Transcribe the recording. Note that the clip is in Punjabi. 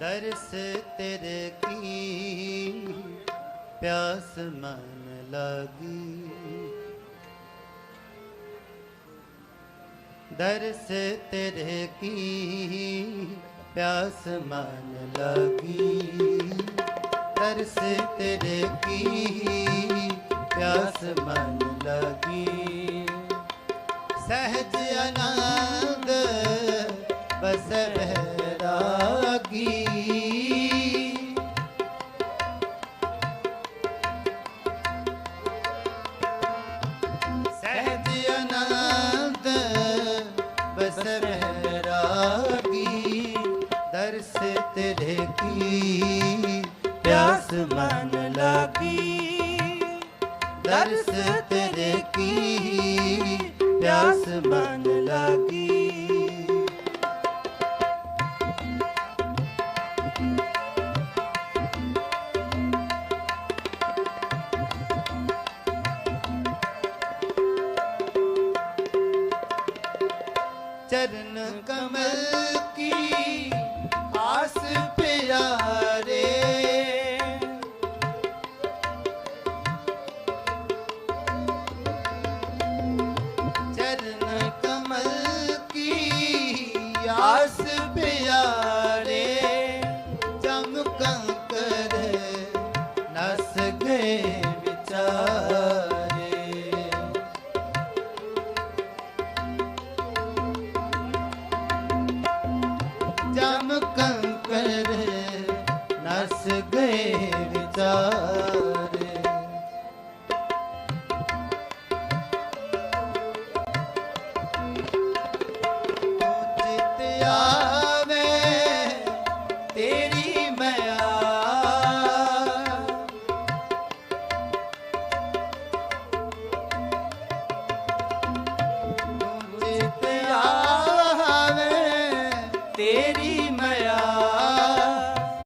ਦਰਸ ਤੇਰੇ ਕੀ? ਪਿਆਸ ਮਨ ਲਾਗੀ। ਦਰਸ ਤੇਰੇ ਕੀ? ਪਿਆਸ ਮਨ ਲਾਗੀ। ਦਰਸ ਤੇਰੇ ਕੀ? ਪਿਆਸ ਮਨ ਲਾਗੀ। ਸਹਿਜ ਆਨੰਦ ਬਸ ਬਹਿਰਾ ਰਸ ਤੇਰੇ ਕੀ ਪਿਆਸ ਮਨ ਲਾਗੀ? ਦਰਸ ਤੇਰੇ ਕੀ ਪਿਆਸ ਮਨ ਲਾਗੀ? ਚਰਨ ਕਮਲ ਕੀ ਆਸ ਪਿਆ Yeah.